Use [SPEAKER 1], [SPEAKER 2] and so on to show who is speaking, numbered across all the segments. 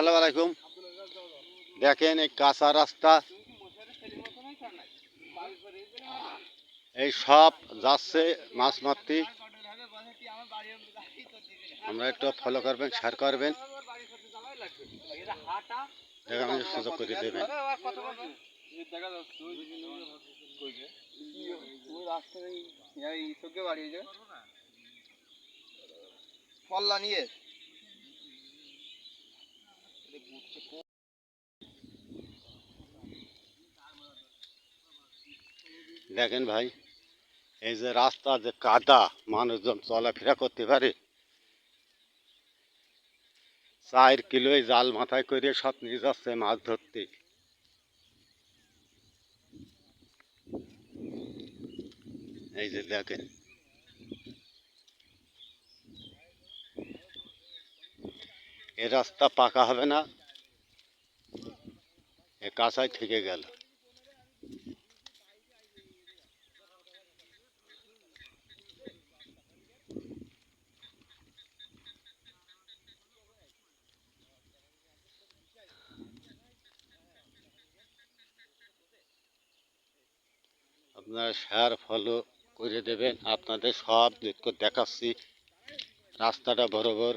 [SPEAKER 1] সালাম আলাইকুম। দেখেন এই কাঁচা রাস্তা। এই সব যাচ্ছে মাছ মারতে। আমরা একটু ফলো করবেন শেয়ার করবেন। দেখেন সুযোগ করে দেবেন।
[SPEAKER 2] পল্লা নিয়ে।
[SPEAKER 1] দেখেন ভাই, এই যে রাস্তা, যে কাদা, মানুষজন চলাফেরা করতে পারে। চার কিলোই জাল মাথায় করে সব নিয়ে যাচ্ছে মাছ ধরতে। এই যে দেখেন এ রাস্তা পাকা হবে না, এ কাঁচাই থেকে গেল। আপনারা শেয়ার ফলো করে দেবেন, আপনাদের সব দেখাচ্ছি, রাস্তাটা বরাবর।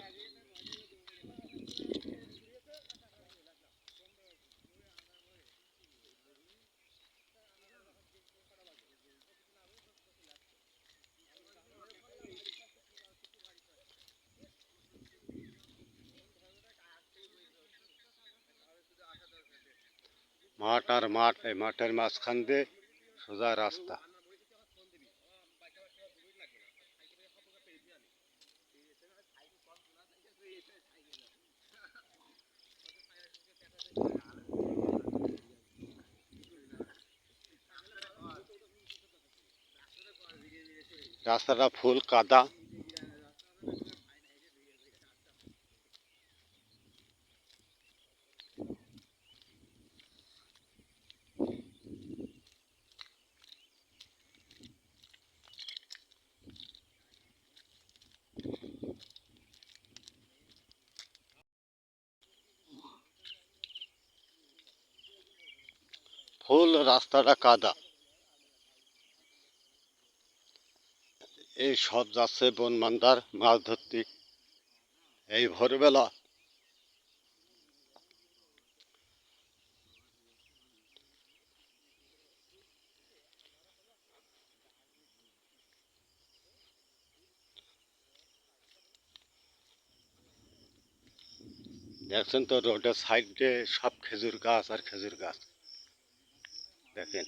[SPEAKER 1] মাঠ আর মাঠ এই মাঠের মাঝখান দিয়ে সোজা রাস্তা। রাস্তাটা ফুল কাদা। ফুল রাস্তাটা কাদা। এই সব যাচ্ছে বনমান্দার মাছ ধরতে। এই ভোরবেলা দেখছেন তো রোডের সাইডে সব খেজুর গাছ আর খেজুর গাছ। দেখেন